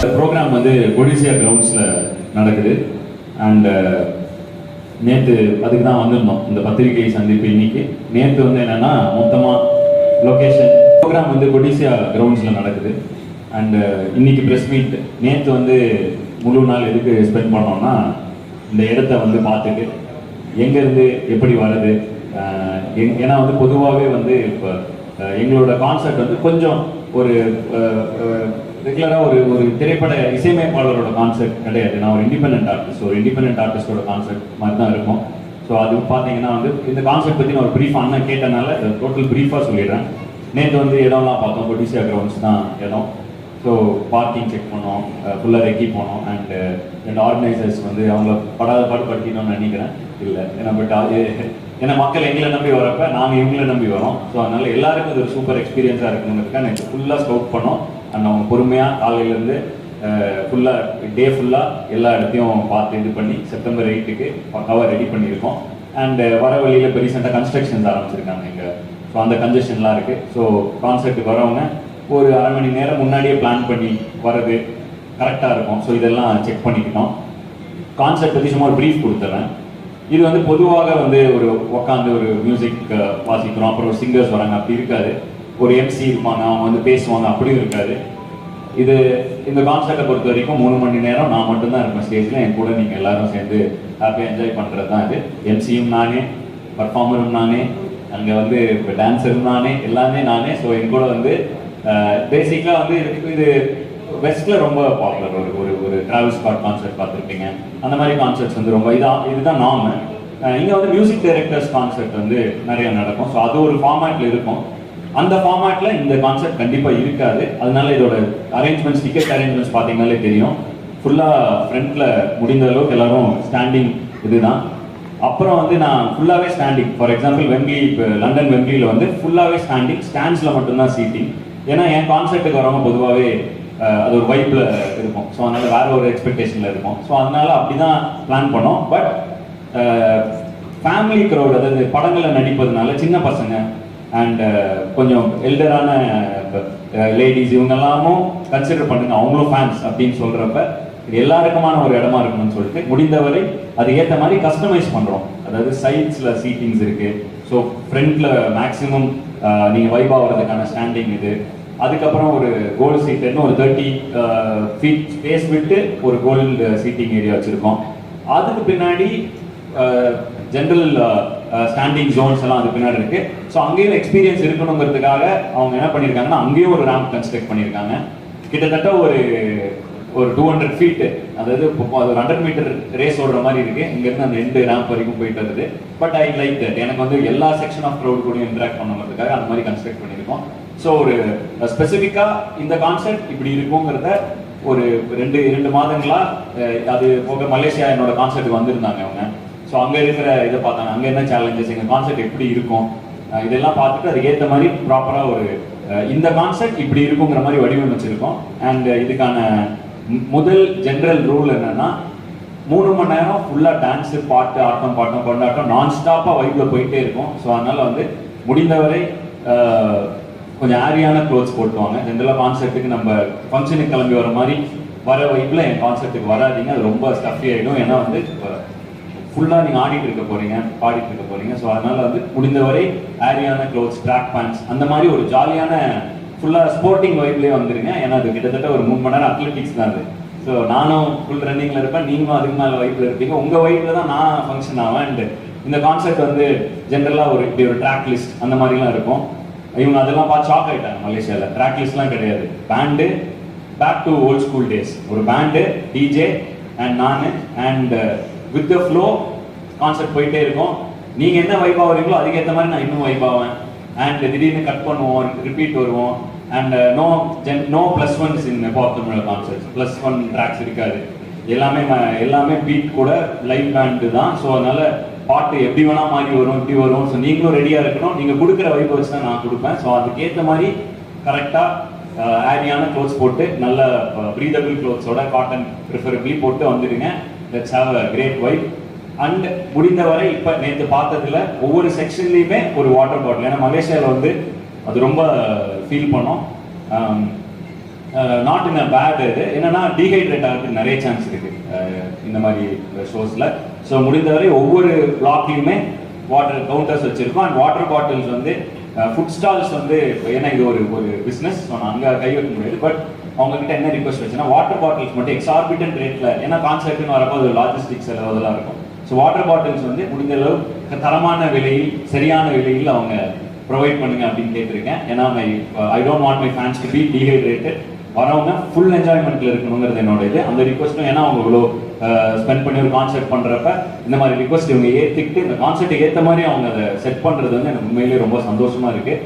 Program வந்து கொடிசியா கிரவுண்ட்ஸில் நடக்குது. அண்ட் uh, நேற்று அதுக்கு தான் வந்திருந்தோம் இந்த பத்திரிகை சந்திப்பு இன்னைக்கு. நேற்று வந்து என்னன்னா மொத்தமாக லொக்கேஷன் ப்ரோக்ராம் வந்து கொடிசியா கிரவுண்ட்ஸில் நடக்குது. அண்ட் uh, இன்னைக்கு ப்ரெஸ் மீட் நேற்று வந்து முழு நாள் எதுக்கு ஸ்பெண்ட் பண்ணோம்னா இந்த இடத்த வந்து பார்த்துட்டு எங்கேருந்து எப்படி வருது uh, எங்- ஏன்னா வந்து பொதுவாகவே வந்து இப்போ எங்களோட கான்செப்ட் வந்து கொஞ்சம் ஒரு ரெகுலராக ஒரு ஒரு திரைப்பட இசையமைப்பாளரோட கான்செப்ட் கிடையாது. நான் ஒரு இண்டிபெண்டன்ட் ஆர்டிஸ்ட் ஒரு இண்டிபெண்ட் ஆர்டிஸ்டோட கான்செப்ட் மாதிரி தான் இருக்கும். ஸோ அது பார்த்தீங்கன்னா வந்து இந்த கான்செப்ட் பற்றி நான் ஒரு ப்ரீஃப் அண்ணன் கேட்டனால டோட்டல் ப்ரீஃபாக சொல்லிடுறேன். நேற்று வந்து இடம்லாம் பார்த்தோம். கொடிசியா கிரவுண்ட்ஸ் தான் இடம். ஸோ பார்க்கிங் செக் பண்ணோம். ஃபுல்லாக ரெக்கி போனோம். அண்டு ரெண்டு ஆர்கனைசர்ஸ் வந்து அவங்கள படாத பாடு படுத்தினோம்னு நினைக்கிறேன். இல்லை. ஏன்னா பட் அது ஏன்னா மக்கள் எங்களை நம்பி வரப்ப நாங்கள் இவங்கள நம்பி வரோம் ஸோ அதனால எல்லாருக்கும் இது ஒரு சூப்பர் எக்ஸ்பீரியன்ஸாக இருக்கணுங்கிறதுக்காக எனக்கு ஃபுல்லாக ஸ்கவுட் பண்ணோம். அண்ட் அவங்க பொறுமையாக காலையிலேருந்து ஃபுல்லாக டே ஃபுல்லாக எல்லா இடத்தையும் பார்த்து இது பண்ணி செப்டம்பர் எயிட்டுக்கு பக்காவாக ரெடி பண்ணியிருக்கோம். அண்ட் வர வழியில் இப்போ ரீசெண்டாக கன்ஸ்ட்ரக்ஷன்ஸ் ஆரம்பிச்சிருக்காங்க இங்கே. ஸோ அந்த கன்ஜெஷன்லாம் இருக்குது ஸோ கான்செப்ட்டுக்கு வரவங்க ஒரு அரை மணி நேரம் முன்னாடியே பிளான் பண்ணி வர்றது கரெக்டாக இருக்கும். ஸோ இதெல்லாம் செக் பண்ணிக்கிட்டோம். கான்செப்ட் பற்றி சும்மா ஒரு ப்ரீஃப் கொடுத்துறேன். இது வந்து பொதுவாக வந்து ஒரு உட்காந்து ஒரு மியூசிக் வாசிக்கிறோம். அப்புறம் ஒரு சிங்கர்ஸ் வராங்க. அப்படி இருக்காது. ஒரு எம்சி இருப்பாங்க அவங்க வந்து பேசுவாங்க அப்படியும் இருக்காது இது இந்த கான்சர்ட்டை பொறுத்த வரைக்கும் மூணு மணி நேரம் நான் மட்டும்தான் இருப்பேன் ஸ்டேஜில் என் கூட நீங்கள் எல்லாரும் சேர்ந்து ஹாப்பியாக என்ஜாய் பண்ணுறது தான் இது எம்சியும் நானே பர்ஃபார்மரும் நானே அங்கே வந்து இப்போ டான்ஸரும் நானே எல்லாமே நானே. ஸோ என் கூட வந்து பேசிக்காக வந்து இதுக்கு இது வெஸ்ட்டில் ரொம்ப பாப்புலர் ஒரு ஒரு ஒரு ட்ராவல் ஸ்பாட் கான்சர்ட் பார்த்துருப்பீங்க. அந்த மாதிரி கான்சர்ட்ஸ் வந்து ரொம்ப இதான் இதுதான் நாம இங்கே வந்து மியூசிக் டைரக்டர்ஸ் கான்சர்ட் வந்து நிறைய நடக்கும். ஸோ அது ஒரு ஃபார்மேட்டில் இருக்கும். அந்த ஃபார்மேட்ல இந்த கான்செப்ட் கண்டிப்பாக இருக்காது. அதனால இதோட அரேஞ்ச்மெண்ட்ஸ் டிக்கெட் அரேஞ்ச்மெண்ட்ஸ் பார்த்தீங்கனாலே தெரியும். ஃபுல்லாக ஃப்ரண்ட்ல முடிந்த அளவுக்கு எல்லாரும் ஸ்டாண்டிங் இதுதான். அப்புறம் வந்து நான் ஃபுல்லாகவே ஸ்டாண்டிங் ஃபார் எக்ஸாம்பிள் வெம்ப்ளி இப்போ லண்டன் வெம்ப்ளியில் வந்து ஃபுல்லாகவே ஸ்டாண்டிங் ஸ்டாண்ட்ஸில் மட்டும்தான் சீட்டிங் ஏன்னா என் கான்செப்ட்டுக்கு வரவங்க பொதுவாகவே அது ஒரு வைப்பில் இருக்கும். ஸோ அதனால் வேற ஒரு எக்ஸ்பெக்டேஷனில் இருக்கும். ஸோ அதனால அப்படி தான் பிளான் பண்ணோம் பட் ஃபேமிலி க்ரௌட் அதாவது படங்களில் நடிப்பதுனால சின்ன பசங்க அண்ட் uh, கொஞ்சம் எல்டரான லேடிஸ் இவங்க எல்லாமும் கன்சிடர் பண்ணுங்க. அவங்களும் ஃபேன்ஸ் அப்படின்னு சொல்றப்ப இது எல்லாருக்குமான ஒரு இடமா இருக்கணும்னு சொல்லிட்டு முடிந்தவரை அது ஏற்ற மாதிரி கஸ்டமைஸ் பண்றோம். அதாவது சைட்ஸ்ல சீட்டிங்ஸ் இருக்கு. ஸோ ஃப்ரண்ட்ல மேக்ஸிமம் நீங்க வைப் ஆகிறதுக்கான ஸ்டாண்டிங் இது. அதுக்கப்புறம் ஒரு கோல்டு சீட்டுன்னு ஒரு தேர்ட்டி ஃபீட் ஸ்பேஸ் விட்டு ஒரு கோல்டு சீட்டிங் ஏரியா வச்சிருக்கோம். அதுக்கு பின்னாடி ஜென்ரல் ஸ்டாண்டிங் ஜோன்ஸ் எல்லாம் அது பின்னாடி இருக்கு. ஸோ அங்கேயும் எக்ஸ்பீரியன்ஸ் இருக்கணுங்கிறதுக்காக அவங்க என்ன பண்ணியிருக்காங்கன்னா அங்கேயும் ஒரு ரேம்ப் கன்ஸ்ட்ரக்ட் பண்ணியிருக்காங்க. கிட்டத்தட்ட ஒரு ஒரு டூ ஹண்ட்ரட் ஃபீட்டு அதாவது ஒரு ஹண்ட்ரட் மீட்டர் ரேஸ் ஓடுற மாதிரி இருக்கு. இங்கேருந்து அந்த ரெண்டு ரேம்ப் வரைக்கும் போயிட்டு வருது. பட் ஐ லைக் தட் எனக்கு வந்து எல்லா செக்ஷன் ஆஃப் க்ரௌட் கூடயும் இன்ட்ராக்ட் பண்ணுறதுக்காக அந்த மாதிரி கன்ஸ்ட்ரக்ட் பண்ணியிருக்கோம். ஸோ ஒரு ஸ்பெசிஃபிக்காக இந்த கான்செப்ட் இப்படி இருக்குங்கிறத ஒரு ரெண்டு இரண்டு மாதங்களா அது போக மலேசியா என்னோட கான்செப்ட் வந்திருந்தாங்க அவங்க. ஸோ அங்கே இருக்கிற இதை பார்த்தாங்க. அங்கே என்ன சேலஞ்சஸ் எங்கள் கான்செப்ட் எப்படி இருக்கும்? இதெல்லாம் பார்த்துட்டு அதுக்கு ஏற்ற மாதிரி ப்ராப்பராக ஒரு இந்த கான்செப்ட் இப்படி இருக்குங்கிற மாதிரி வடிவமைச்சிருக்கோம் அண்ட் இதுக்கான முதல் ஜென்ரல் ரூல் என்னன்னா மூணு மணி நேரம் ஃபுல்லாக டான்ஸு பாட்டு ஆட்டம் பாட்டம் கொண்டாட்டம் நான் ஸ்டாப்பாக வைப்பில் போயிட்டே இருக்கும். ஸோ அதனால் வந்து முடிந்தவரை கொஞ்சம் ஆரியான க்ளோத்ஸ் போட்டுவாங்க. ஜென்ரலாக கான்செர்ட்டுக்கு நம்ம ஃபங்க்ஷனுக்கு கிளம்பி வர மாதிரி வர வைப்பில் என் கான்செப்ட்டுக்கு வராதிங்க. அது ரொம்ப ஸ்டஃபி ஆகிடும் ஏன்னா வந்து ஃபுல்லாக நீங்கள் ஆடிட்டு இருக்க போறீங்க பாடிட்டு இருக்க போறீங்க. ஸோ அதனால வந்து முடிந்தவரை ஆரியான க்ளோத்ஸ் ட்ராக் பேண்ட்ஸ் அந்த மாதிரி ஒரு ஜாலியான ஃபுல்லாக ஸ்போர்ட்டிங் வைப்லேயே வந்துருங்க. ஏன்னா அது கிட்டத்தட்ட ஒரு மூணு மணி நேரம் அத்லெட்டிக்ஸ் தான் அது. ஸோ நானும் ஃபுல் ரன்னிங்கில் இருப்பேன் நீங்களும் அதுக்கு மேலே வைப்பில் இருப்பீங்க. உங்கள் வைப்பில் தான் நான் ஃபங்க்ஷன் ஆவேன். அண்ட் இந்த கான்செப்ட் வந்து ஜென்ரலாக ஒரு இப்படி ஒரு ட்ராக் லிஸ்ட் அந்த மாதிரிலாம் இருக்கும். இவங்க அதெல்லாம் பார்த்து ஷாக் ஆகிட்டாங்க மலேசியாவில் ட்ராக் லிஸ்ட்லாம் கிடையாது. Band back to old school days ஒரு பேண்டு டிஜே அண்ட் நான் and with the flow concept போயிட்டே இருக்கும். நீங்க என்ன வைப் ஆகுறீங்களோ அதுக்கேற்ற மாதிரி நான் இன்னும் வைப் ஆவேன். அண்ட் திடீர்னு கட் பண்ணுவோம் ரிப்பீட் வருவோம். And no gen no plus ones in pop Tamil concept plus one tracks இருக்காது. எல்லாமே ம- எல்லாமே பீட் கூட லைவ் பேண்டு தான். ஸோ அதனால பாட்டு எப்படி வேணா மாறி வரும் இப்படி வரும். ஸோ நீங்களும் ரெடியாக இருக்கணும். நீங்கள் கொடுக்குற வைப் வச்சு தான் நான் கொடுப்பேன். ஸோ அதுக்கேற்ற மாதிரி கரெக்டாக ஆரியான க்ளோத்ஸ் போட்டு நல்ல ப்ரீதபிள் க்ளோத்ஸோட காட்டன் ப்ரிஃபரபிளி போட்டு வந்துடுங்க. Let's have a great vibe and முடிந்தவரை இப்போ நேற்று பார்த்ததுல ஒவ்வொரு செக்ஷன்லையுமே ஒரு வாட்டர் பாட்டில் ஏன்னா மலேசியாவில் வந்து அது ரொம்ப ஃபீல் பண்ணோம். நாட் இன் அ பேட் இது. என்னன்னா டீஹைட்ரேட் ஆகிறதுக்கு நிறைய சான்ஸ் இருக்கு. Uh, இந்த மாதிரி ஷோஸில் ஸோ முடிந்தவரை ஒவ்வொரு பிளாக்லையுமே வாட்டர் கவுண்டர்ஸ் வச்சுருக்கோம். அண்ட் வாட்டர் பாட்டில்ஸ் வந்து uh, ஃபுட் ஸ்டால்ஸ் வந்து ஏன்னா இது ஒரு ஒரு பிஸ்னஸ் ஸோ நான் அங்கே கை வைக்க முடியாது. பட் அவங்ககிட்ட என்ன ரிக்வஸ்ட் வச்சுன்னா வாட்டர் பாட்டில்ஸ் மட்டும் எக்ஸார்பிட்டன் ரேட்டில் ஏன்னா கான்செப்ட்னு வரப்போ அது லாஜிஸ்டிக்ஸ் செலவு அதெல்லாம் இருக்கும். ஸோ வாட்டர் பாட்டில்ஸ் வந்து முடிந்த அளவு தரமான விலையில் சரியான விலையில் அவங்க ப்ரொவைட் பண்ணுங்க அப்படின்னு கேட்டிருக்கேன். ஏன்னா my I don't want my fans to be dehydrated வரவங்க ஃபுல் என்ஜாய்மெண்ட்டில் இருக்கணுங்கிறது என்னோட இது. அந்த ரிக்வஸ்ட்டும் ஏன்னா அவங்க இவ்வளோ uh, ஸ்பெண்ட் பண்ணி ஒரு கான்செர்ட் பண்ணுறப்ப இந்த மாதிரி ரிக்வஸ்ட் இவங்க ஏற்றிக்கிட்டு இந்த கான்செர்ட் ஏற்ற மாதிரி அவங்க அதை செட் பண்ணுறது வந்து எனக்கு உண்மையிலேயே ரொம்ப சந்தோஷமாக இருக்குது